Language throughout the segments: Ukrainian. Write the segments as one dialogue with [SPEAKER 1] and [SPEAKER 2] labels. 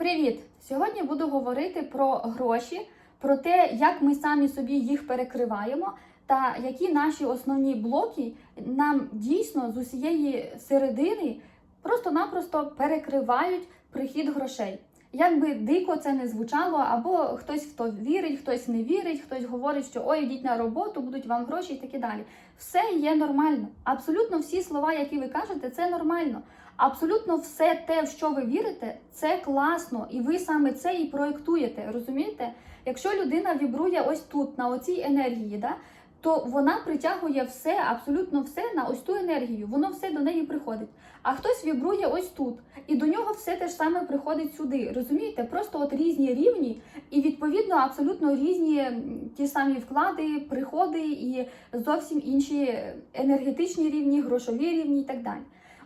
[SPEAKER 1] Привіт! Сьогодні буду говорити про гроші, про те, як ми самі собі їх перекриваємо, та які наші основні блоки нам дійсно з усієї середини просто-напросто перекривають прихід грошей. Як би дико це не звучало, або хтось в то вірить, хтось не вірить, хтось говорить, що ой, йдіть на роботу, будуть вам гроші і такі далі. Все є нормально. Абсолютно всі слова, які ви кажете, це нормально. Абсолютно все те, в що ви вірите, це класно, і ви саме це і проєктуєте. Розумієте? Якщо людина вібрує ось тут, на оцій енергії, да, то вона притягує все, абсолютно все на ось ту енергію. Воно все до неї приходить. А хтось вібрує ось тут, і до нього все те ж саме приходить сюди. Розумієте? Просто от різні рівні, і відповідно абсолютно різні ті самі вклади, приходи і зовсім інші енергетичні рівні, грошові рівні і так далі.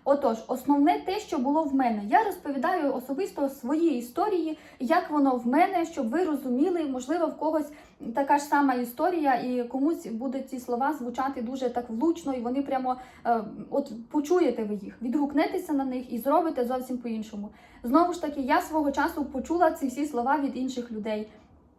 [SPEAKER 1] Отож, основне те, що було в мене, я розповідаю особисто свої історії, як воно в мене, щоб ви розуміли, можливо, в когось така ж сама історія, і комусь будуть ці слова звучати дуже так влучно, і вони прямо е, от почуєте ви їх, відгукнетеся на них і зробите зовсім по-іншому. Знову ж таки, я свого часу почула ці всі слова від інших людей.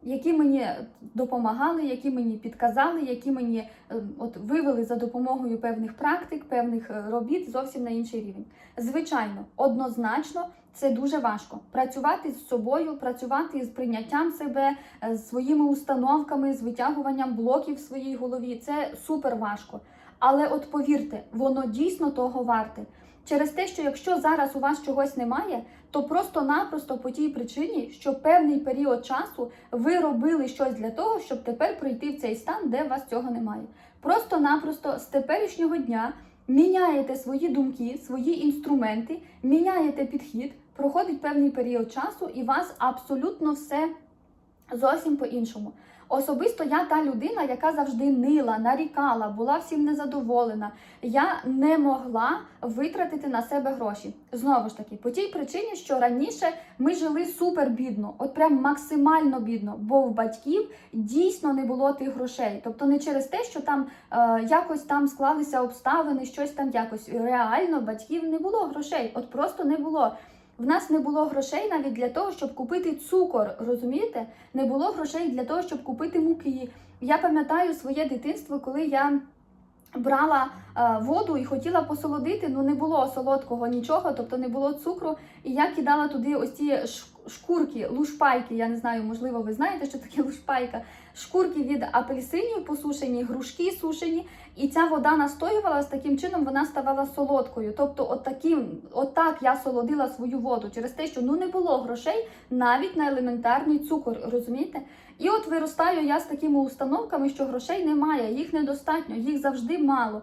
[SPEAKER 1] Які мені допомагали, які мені підказали, які мені е, от вивели за допомогою певних практик, певних е, робіт зовсім на інший рівень. Звичайно, однозначно, це дуже важко. Працювати з собою, працювати з прийняттям себе, е, з своїми установками, з витягуванням блоків в своїй голові. Це супер важко. Але от повірте, воно дійсно того варте. Через те, що якщо зараз у вас чогось немає, то просто-напросто по тій причині, що певний період часу ви робили щось для того, щоб тепер прийти в цей стан, де вас цього немає. Просто-напросто з теперішнього дня міняєте свої думки, свої інструменти, міняєте підхід, проходить певний період часу, і вас абсолютно все зовсім по-іншому. Особисто я та людина, яка завжди нила, нарікала, була всім незадоволена. Я не могла витратити на себе гроші. Знову ж таки, по тій причині, що раніше ми жили супер бідно, от прям максимально бідно, бо в батьків дійсно не було тих грошей. Тобто не через те, що там е, якось там склалися обставини, щось там якось. Реально батьків не було грошей, от просто не було. В нас не було грошей навіть для того, щоб купити цукор. Розумієте? Не було грошей для того, щоб купити муки. Я пам'ятаю своє дитинство, коли я брала е, воду і хотіла посолодити, ну не було солодкого нічого, тобто не було цукру. І я кидала туди ось ці шкурки, лушпайки. Я не знаю, можливо, ви знаєте, що таке лушпайка. Шкурки від апельсинів посушені, грушки сушені, і ця вода настоювалась таким чином, вона ставала солодкою. Тобто, от таким, отак я солодила свою воду через те, що ну не було грошей навіть на елементарний цукор, розумієте? І от виростаю я з такими установками, що грошей немає, їх недостатньо, їх завжди мало.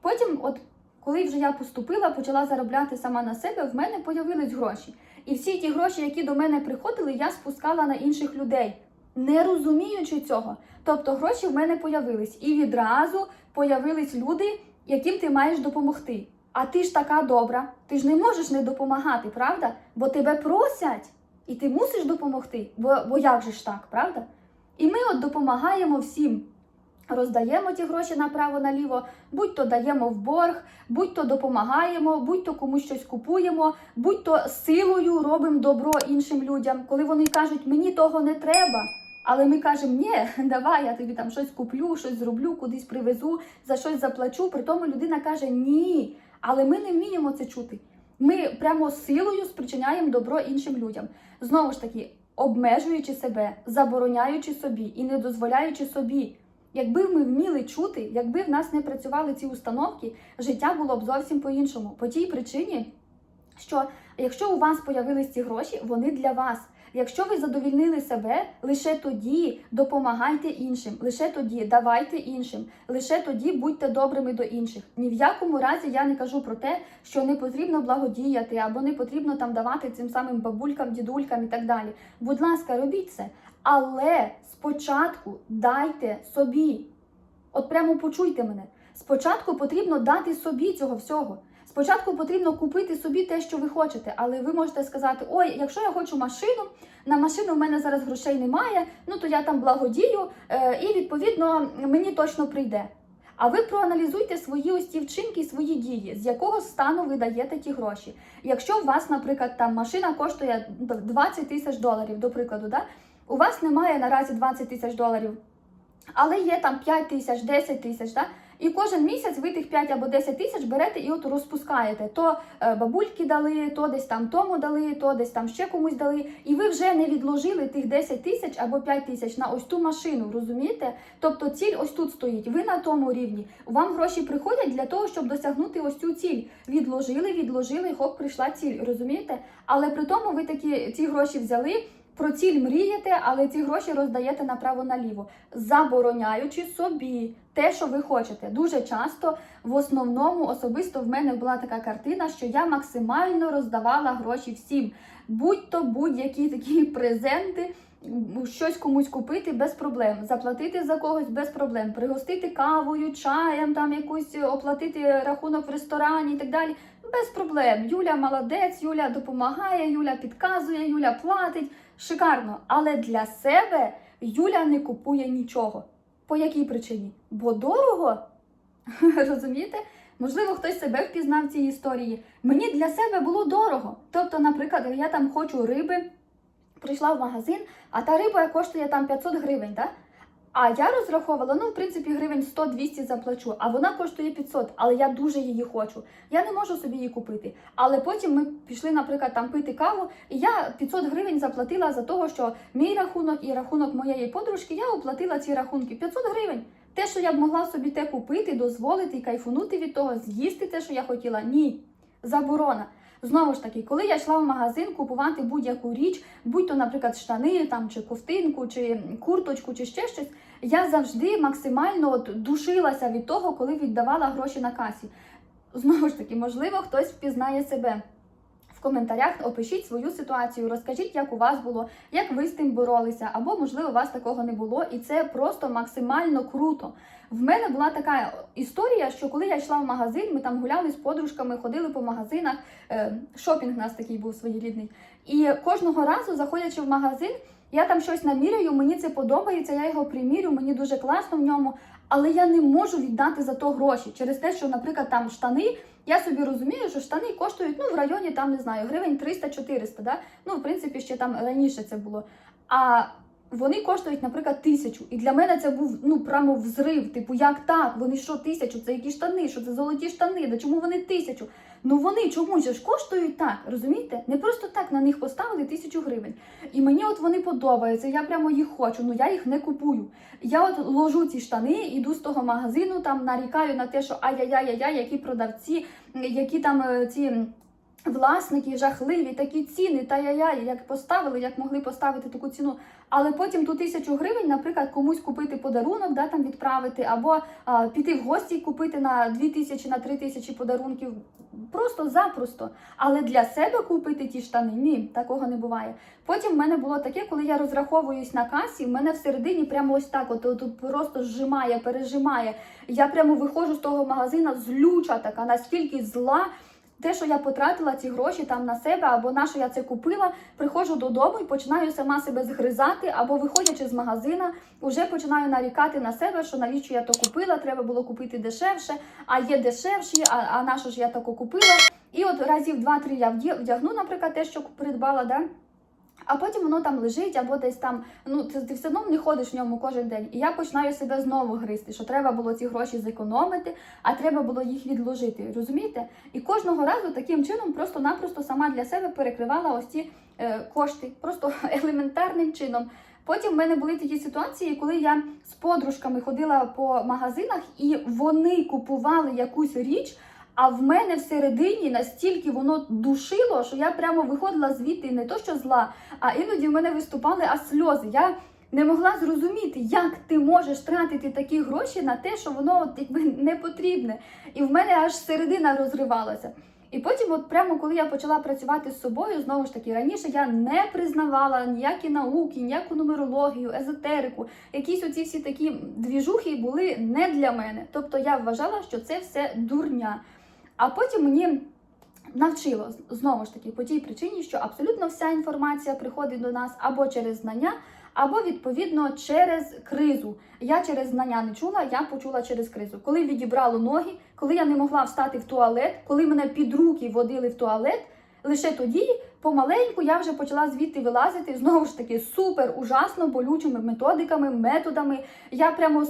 [SPEAKER 1] Потім, от коли вже я поступила, почала заробляти сама на себе, в мене появились гроші. І всі ті гроші, які до мене приходили, я спускала на інших людей, не розуміючи цього. Тобто гроші в мене появились, і відразу появились люди, яким ти маєш допомогти. А ти ж така добра, ти ж не можеш не допомагати, правда? Бо тебе просять, і ти мусиш допомогти. Бо, бо як же ж так, правда? І ми от допомагаємо всім. Роздаємо ті гроші направо-наліво, будь-то даємо в борг, будь-то допомагаємо, будь-то комусь щось купуємо, будь-то силою робимо добро іншим людям, коли вони кажуть, мені того не треба. Але ми кажемо, ні, давай, я тобі там щось куплю, щось зроблю, кудись привезу, за щось заплачу. При тому людина каже ні. Але ми не вміємо це чути. Ми прямо силою спричиняємо добро іншим людям. Знову ж таки, обмежуючи себе, забороняючи собі і не дозволяючи собі. Якби ми вміли чути, якби в нас не працювали ці установки, життя було б зовсім по-іншому. По тій причині, що якщо у вас появились ці гроші, вони для вас. Якщо ви задовільнили себе, лише тоді допомагайте іншим, лише тоді давайте іншим, лише тоді будьте добрими до інших. Ні в якому разі я не кажу про те, що не потрібно благодіяти або не потрібно там давати цим самим бабулькам, дідулькам і так далі. Будь ласка, робіть це. Але спочатку дайте собі. От прямо почуйте мене. Спочатку потрібно дати собі цього всього. Спочатку потрібно купити собі те, що ви хочете, але ви можете сказати: ой, якщо я хочу машину, на машину в мене зараз грошей немає, ну то я там благодію, е, і відповідно мені точно прийде. А ви проаналізуйте свої ось ті вчинки, свої дії, з якого стану ви даєте ті гроші. Якщо у вас, наприклад, там машина коштує 20 тисяч доларів, до прикладу, да? у вас немає наразі 20 тисяч доларів, але є там 5 тисяч, 10 тисяч, да? І кожен місяць ви тих 5 або 10 тисяч берете і от розпускаєте. То е, бабульки дали, то десь там тому дали, то десь там ще комусь дали. І ви вже не відложили тих 10 тисяч або 5 тисяч на ось ту машину, розумієте? Тобто ціль ось тут стоїть. Ви на тому рівні. Вам гроші приходять для того, щоб досягнути ось цю ціль. Відложили, відложили, хоп, прийшла ціль, розумієте? Але при тому ви такі ці гроші взяли. Про ціль мрієте, але ці гроші роздаєте направо-наліво, забороняючи собі те, що ви хочете. Дуже часто, в основному, особисто в мене була така картина, що я максимально роздавала гроші всім, будь-то будь-які такі презенти. Щось комусь купити без проблем, заплатити за когось без проблем, пригостити кавою, чаєм, там якусь оплатити рахунок в ресторані і так далі. Без проблем. Юля молодець, Юля допомагає, Юля підказує, Юля платить. Шикарно. Але для себе Юля не купує нічого. По якій причині? Бо дорого? Розумієте? Можливо, хтось себе впізнав в цій історії. Мені для себе було дорого. Тобто, наприклад, я там хочу риби, прийшла в магазин, а та риба коштує там 500 гривень, так? А я розраховувала, ну, в принципі, гривень 100-200 заплачу, а вона коштує 500, але я дуже її хочу. Я не можу собі її купити. Але потім ми пішли, наприклад, там пити каву, і я 500 гривень заплатила за того, що мій рахунок і рахунок моєї подружки, я оплатила ці рахунки 500 гривень. Те, що я б могла собі те купити, дозволити і кайфунути від того, з'їсти те, що я хотіла, ні. Заборона. Знову ж таки, коли я йшла в магазин купувати будь-яку річ, будь то, наприклад, штани там, чи ковтинку, чи курточку, чи ще щось, я завжди максимально от душилася від того, коли віддавала гроші на касі. Знову ж таки, можливо, хтось впізнає себе. Коментарях опишіть свою ситуацію, розкажіть, як у вас було, як ви з тим боролися, або, можливо, у вас такого не було, і це просто максимально круто. В мене була така історія, що коли я йшла в магазин, ми там гуляли з подружками, ходили по магазинах. е, Шопінг у нас такий був своєрідний. І кожного разу, заходячи в магазин, я там щось наміряю, мені це подобається, я його примірю, мені дуже класно в ньому, але я не можу віддати за то гроші через те, що, наприклад, там штани. Я собі розумію, що штани коштують ну в районі там не знаю гривень 300-400, да? Ну, в принципі, ще там раніше це було. А вони коштують, наприклад, тисячу. І для мене це був ну прямо взрив. Типу, як так? Вони що тисячу? Це які штани? Що це золоті штани? Да чому вони тисячу? Ну вони чомусь ж коштують так, розумієте? Не просто так на них поставили тисячу гривень. І мені от вони подобаються. Я прямо їх хочу. Ну я їх не купую. Я от ложу ці штани, іду з того магазину, там нарікаю на те, що ай-яй-яй-яй, які продавці, які там е, ці. Власники жахливі, такі ціни, та яй як поставили, як могли поставити таку ціну. Але потім ту тисячу гривень, наприклад, комусь купити подарунок, да, там відправити, або а, піти в гості купити на 2 тисячі, на 3 тисячі подарунків. Просто запросто. Але для себе купити ті штани ні, такого не буває. Потім в мене було таке, коли я розраховуюсь на касі, в мене всередині прямо ось так, от, от просто зжимає, пережимає. Я прямо виходжу з того магазина злюча така, наскільки зла. Те, що я потратила ці гроші там на себе, або на що я це купила, приходжу додому і починаю сама себе згризати, або виходячи з магазина, вже починаю нарікати на себе, що навіщо я то купила, треба було купити дешевше, а є дешевші, а, а на що ж я тако купила. І от разів два-три я вдя- вдягну, наприклад, те, що придбала, да? А потім воно там лежить, або десь там, ну ти, ти все одно не ходиш в ньому кожен день. І я починаю себе знову гризти, що треба було ці гроші зекономити, а треба було їх відложити. Розумієте? І кожного разу таким чином просто-напросто сама для себе перекривала ось ці е, кошти, просто елементарним чином. Потім в мене були такі ситуації, коли я з подружками ходила по магазинах, і вони купували якусь річ. А в мене всередині настільки воно душило, що я прямо виходила звідти не то, що зла, а іноді в мене виступали аж сльози. Я не могла зрозуміти, як ти можеш тратити такі гроші на те, що воно якби не потрібне. І в мене аж середина розривалася. І потім, от прямо коли я почала працювати з собою, знову ж таки, раніше я не признавала ніякі науки, ніяку нумерологію, езотерику. Якісь оці всі такі двіжухи були не для мене. Тобто я вважала, що це все дурня. А потім мені навчило знову ж таки по тій причині, що абсолютно вся інформація приходить до нас або через знання, або відповідно через кризу. Я через знання не чула, я почула через кризу. Коли відібрало ноги, коли я не могла встати в туалет, коли мене під руки водили в туалет, лише тоді помаленьку я вже почала звідти вилазити знову ж таки супер ужасно болючими методиками, методами. Я прямо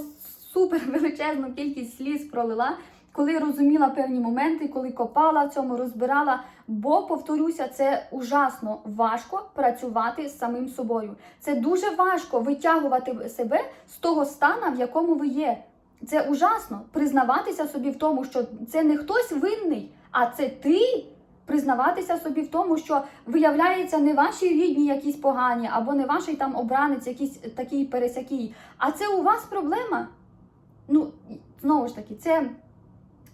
[SPEAKER 1] супер величезну кількість сліз пролила. Коли розуміла певні моменти, коли копала в цьому, розбирала, бо повторюся, це ужасно важко працювати з самим собою. Це дуже важко витягувати себе з того стана, в якому ви є. Це ужасно признаватися собі в тому, що це не хтось винний, а це ти. Признаватися собі в тому, що виявляється не ваші рідні якісь погані, або не ваш там обранець, якийсь такий пересякий, а це у вас проблема. Ну, знову ж таки, це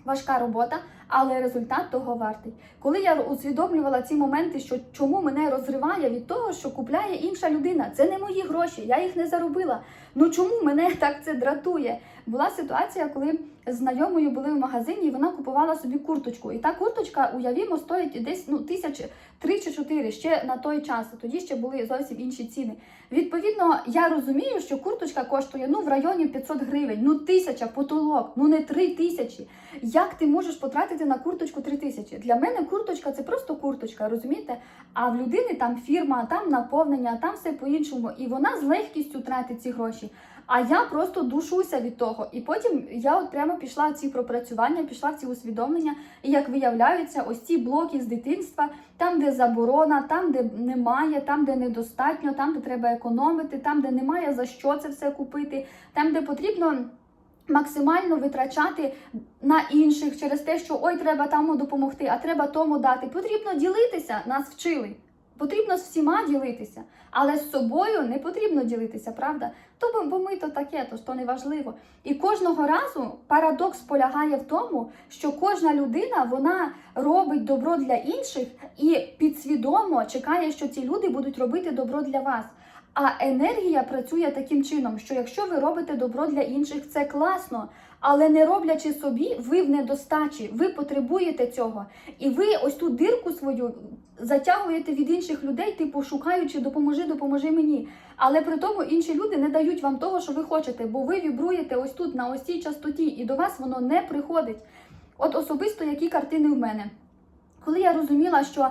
[SPEAKER 1] важка робота, але результат того вартий. Коли я усвідомлювала ці моменти, що чому мене розриває від того, що купляє інша людина, це не мої гроші, я їх не заробила. Ну чому мене так це дратує? Була ситуація, коли знайомою були в магазині, і вона купувала собі курточку. І та курточка, уявімо, стоїть десь ну тисяч три чи чотири ще на той час. Тоді ще були зовсім інші ціни. Відповідно, я розумію, що курточка коштує ну в районі 500 гривень, ну тисяча потолок, ну не три тисячі. Як ти можеш потратити на курточку три тисячі? Для мене курточка це просто курточка, розумієте? А в людини там фірма, там наповнення, там все по-іншому. І вона з легкістю тратить ці гроші. А я просто душуся від того. І потім я от прямо пішла в ці пропрацювання, пішла в ці усвідомлення. І як виявляється, ось ці блоки з дитинства, там, де заборона, там, де немає, там, де недостатньо, там, де треба економити, там, де немає за що це все купити, там, де потрібно. Максимально витрачати на інших через те, що ой, треба тому допомогти, а треба тому дати. Потрібно ділитися, нас вчили. Потрібно з всіма ділитися, але з собою не потрібно ділитися, правда? То бо- ми то таке, то то не важливо. І кожного разу парадокс полягає в тому, що кожна людина вона робить добро для інших і підсвідомо чекає, що ці люди будуть робити добро для вас. А енергія працює таким чином, що якщо ви робите добро для інших, це класно. Але не роблячи собі, ви в недостачі, ви потребуєте цього. І ви ось ту дирку свою затягуєте від інших людей, типу шукаючи, допоможи, допоможи мені. Але при тому інші люди не дають вам того, що ви хочете, бо ви вібруєте ось тут, на ось цій частоті, і до вас воно не приходить. От особисто які картини в мене. Коли я розуміла, що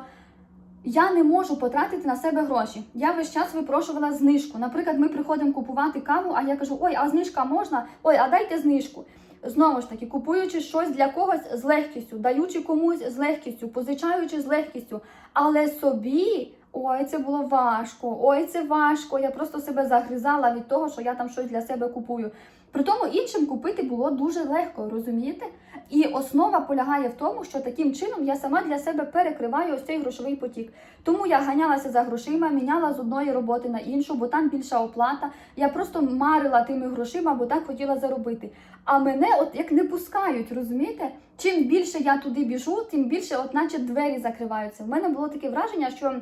[SPEAKER 1] я не можу потратити на себе гроші. Я весь час випрошувала знижку. Наприклад, ми приходимо купувати каву, а я кажу: ой, а знижка можна? Ой, а дайте знижку. Знову ж таки, купуючи щось для когось з легкістю, даючи комусь з легкістю, позичаючи з легкістю, але собі. Ой, це було важко, ой, це важко. Я просто себе загризала від того, що я там щось для себе купую. При тому іншим купити було дуже легко, розумієте? І основа полягає в тому, що таким чином я сама для себе перекриваю ось цей грошовий потік. Тому я ганялася за грошима, міняла з одної роботи на іншу, бо там більша оплата. Я просто марила тими грошима, бо так хотіла заробити. А мене от як не пускають, розумієте? Чим більше я туди біжу, тим більше, от наче двері закриваються. В мене було таке враження, що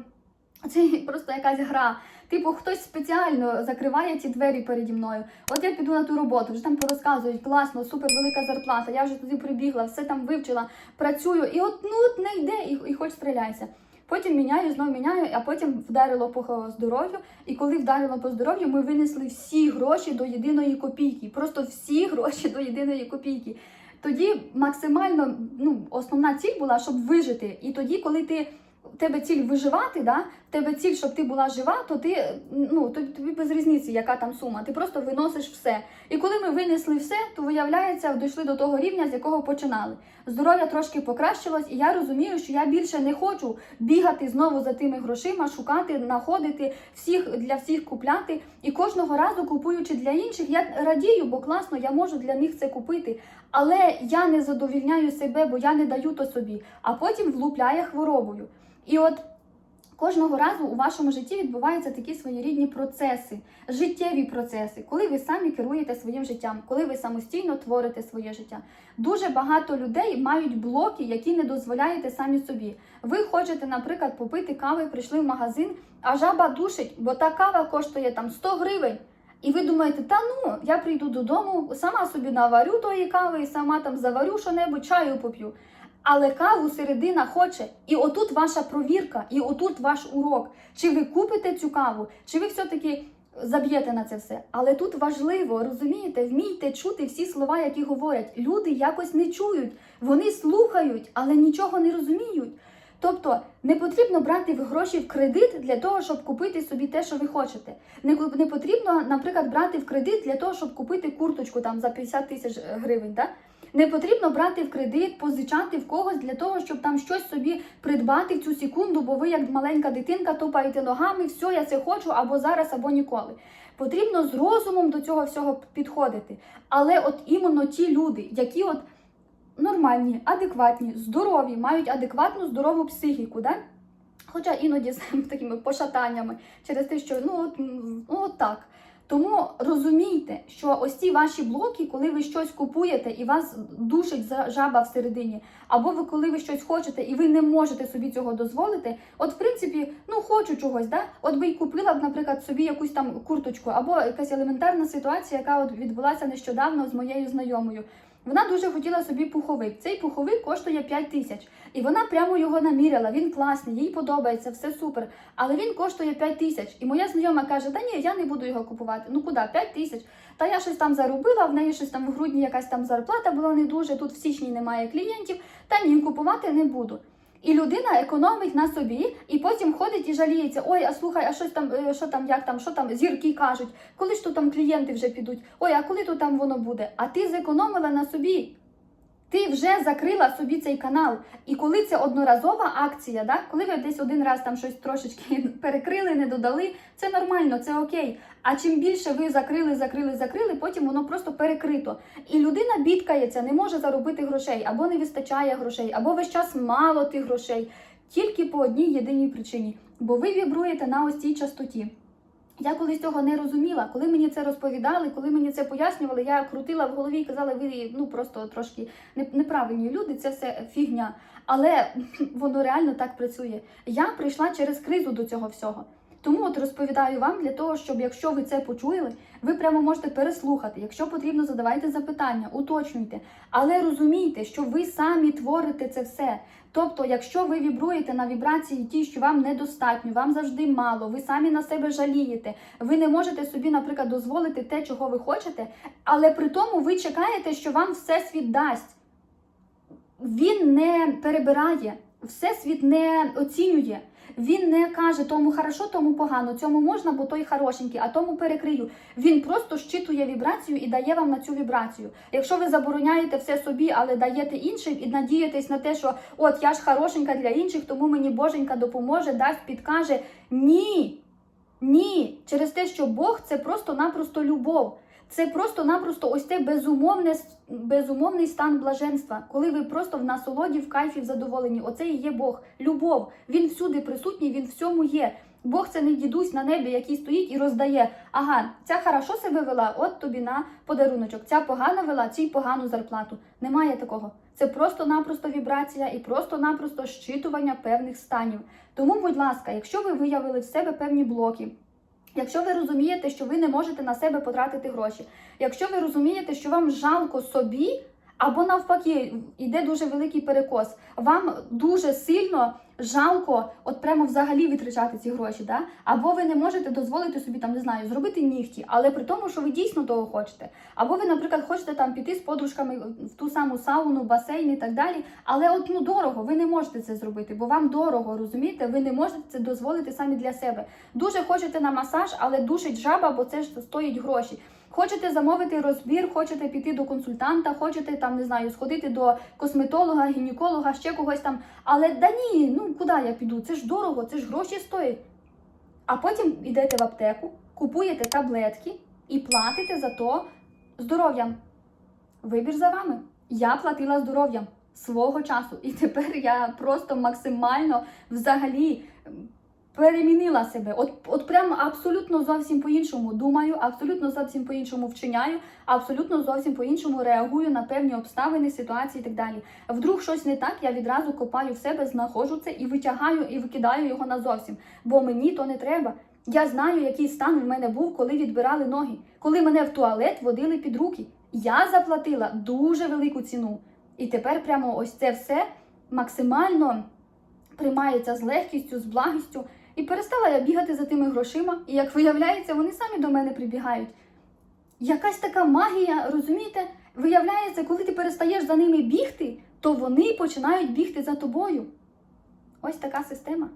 [SPEAKER 1] це просто якась гра. Типу, хтось спеціально закриває ці двері переді мною. От я піду на ту роботу, вже там порозказують, класно, супер велика зарплата. Я вже туди прибігла, все там вивчила, працюю, і от ну от не йде, і, і хоч стріляйся. Потім міняю, знову міняю, а потім вдарило по здоров'ю. І коли вдарило по здоров'ю, ми винесли всі гроші до єдиної копійки. Просто всі гроші до єдиної копійки. Тоді максимально ну, основна ціль була, щоб вижити. І тоді, коли ти в тебе ціль виживати, да? Тебе ціль, щоб ти була жива, то ти ну тобі без різниці, яка там сума. Ти просто виносиш все. І коли ми винесли все, то виявляється, дійшли до того рівня, з якого починали. Здоров'я трошки покращилось, і я розумію, що я більше не хочу бігати знову за тими грошима, шукати, знаходити всіх для всіх купляти. І кожного разу купуючи для інших, я радію, бо класно, я можу для них це купити. Але я не задовільняю себе, бо я не даю то собі, а потім влупляє хворобою. І от кожного разу у вашому житті відбуваються такі своєрідні процеси, життєві процеси, коли ви самі керуєте своїм життям, коли ви самостійно творите своє життя. Дуже багато людей мають блоки, які не дозволяєте самі собі. Ви хочете, наприклад, попити кави, прийшли в магазин, а жаба душить, бо та кава коштує там 100 гривень. І ви думаєте, та ну, я прийду додому, сама собі наварю тої кави сама там заварю що-небудь, чаю поп'ю. Але каву середина хоче. І отут ваша провірка, і отут ваш урок. Чи ви купите цю каву, чи ви все-таки заб'єте на це все. Але тут важливо, розумієте, вмійте чути всі слова, які говорять. Люди якось не чують, вони слухають, але нічого не розуміють. Тобто не потрібно брати в гроші в кредит для того, щоб купити собі те, що ви хочете. Не, не потрібно, наприклад, брати в кредит для того, щоб купити курточку там за 50 тисяч гривень. Да? Не потрібно брати в кредит, позичати в когось для того, щоб там щось собі придбати в цю секунду, бо ви як маленька дитинка топаєте ногами, все, я це хочу або зараз, або ніколи. Потрібно з розумом до цього всього підходити. Але от іменно ті люди, які от нормальні, адекватні, здорові, мають адекватну здорову психіку, да? хоча іноді з такими пошатаннями через те, що ну от, ну, от так. Тому розумійте, що ось ці ваші блоки, коли ви щось купуєте і вас душить жаба всередині, або ви коли ви щось хочете і ви не можете собі цього дозволити, от в принципі, ну хочу чогось, да? От би й купила б, наприклад, собі якусь там курточку, або якась елементарна ситуація, яка от відбулася нещодавно з моєю знайомою. Вона дуже хотіла собі пуховик. Цей пуховик коштує 5 тисяч. І вона прямо його наміряла. Він класний, їй подобається, все супер. Але він коштує 5 тисяч. І моя знайома каже: Та ні, я не буду його купувати. Ну куди? 5 тисяч. Та я щось там заробила, в неї щось там в грудні якась там зарплата була не дуже. Тут в січні немає клієнтів. Та ні, купувати не буду. І людина економить на собі, і потім ходить і жаліється. Ой, а слухай, а щось там, е, що там, як там, що там, зірки кажуть, коли ж то там клієнти вже підуть? Ой, а коли тут там воно буде? А ти зекономила на собі. Ти вже закрила собі цей канал. І коли це одноразова акція, да? коли ви десь один раз там щось трошечки перекрили, не додали, це нормально, це окей. А чим більше ви закрили, закрили, закрили, потім воно просто перекрито. І людина бідкається, не може заробити грошей, або не вистачає грошей, або весь час мало тих грошей. Тільки по одній єдиній причині, бо ви вібруєте на ось цій частоті. Я колись цього не розуміла. Коли мені це розповідали, коли мені це пояснювали, я крутила в голові і казала, ви ну просто трошки неправильні люди, це все фігня. Але воно реально так працює. Я прийшла через кризу до цього всього. Тому от розповідаю вам для того, щоб якщо ви це почули, ви прямо можете переслухати. Якщо потрібно, задавайте запитання, уточнюйте. Але розумійте, що ви самі творите це все. Тобто, якщо ви вібруєте на вібрації ті, що вам недостатньо, вам завжди мало, ви самі на себе жалієте, ви не можете собі, наприклад, дозволити те, чого ви хочете, але при тому ви чекаєте, що вам всесвіт дасть. Він не перебирає, всесвіт не оцінює. Він не каже тому хорошо, тому погано, цьому можна, бо той хорошенький, а тому перекрию. Він просто щитує вібрацію і дає вам на цю вібрацію. Якщо ви забороняєте все собі, але даєте іншим і надієтесь на те, що от я ж хорошенька для інших, тому мені боженька допоможе, дасть, підкаже. Ні. Ні, через те, що Бог це просто-напросто любов. Це просто-напросто ось те безумовне, безумовний стан блаженства, коли ви просто в насолоді, в кайфі, в задоволенні. Оце і є Бог. Любов. Він всюди присутній, він всьому є. Бог це не дідусь на небі, який стоїть і роздає. Ага, ця хорошо себе вела, от тобі на подаруночок. Ця погано вела, цій погану зарплату. Немає такого. Це просто-напросто вібрація і просто-напросто щитування певних станів. Тому, будь ласка, якщо ви виявили в себе певні блоки, Якщо ви розумієте, що ви не можете на себе потратити гроші, якщо ви розумієте, що вам жалко собі, або навпаки, йде дуже великий перекос, вам дуже сильно жалко, от прямо взагалі витрачати ці гроші, да? або ви не можете дозволити собі там, не знаю, зробити нігті, але при тому, що ви дійсно того хочете. Або ви, наприклад, хочете там піти з подружками в ту саму сауну, басейн і так далі. Але от ну дорого, ви не можете це зробити, бо вам дорого, розумієте? Ви не можете це дозволити самі для себе. Дуже хочете на масаж, але душить жаба, бо це ж стоїть гроші. Хочете замовити розбір, хочете піти до консультанта, хочете там не знаю, сходити до косметолога, гінеколога, ще когось там. Але да ні, ну куди я піду? Це ж дорого, це ж гроші стоїть. А потім йдете в аптеку, купуєте таблетки і платите за то здоров'ям. Вибір за вами. Я платила здоров'ям свого часу, і тепер я просто максимально взагалі перемінила себе. От, от прямо абсолютно зовсім по-іншому думаю, абсолютно зовсім по-іншому вчиняю, абсолютно зовсім по-іншому реагую на певні обставини, ситуації і так далі. Вдруг щось не так, я відразу копаю в себе, знаходжу це і витягаю і викидаю його назовсім, бо мені то не треба. Я знаю, який стан в мене був, коли відбирали ноги, коли мене в туалет водили під руки. Я заплатила дуже велику ціну. І тепер прямо ось це все максимально приймається з легкістю, з благістю. І перестала я бігати за тими грошима, і як виявляється, вони самі до мене прибігають. Якась така магія, розумієте? Виявляється, коли ти перестаєш за ними бігти, то вони починають бігти за тобою. Ось така система.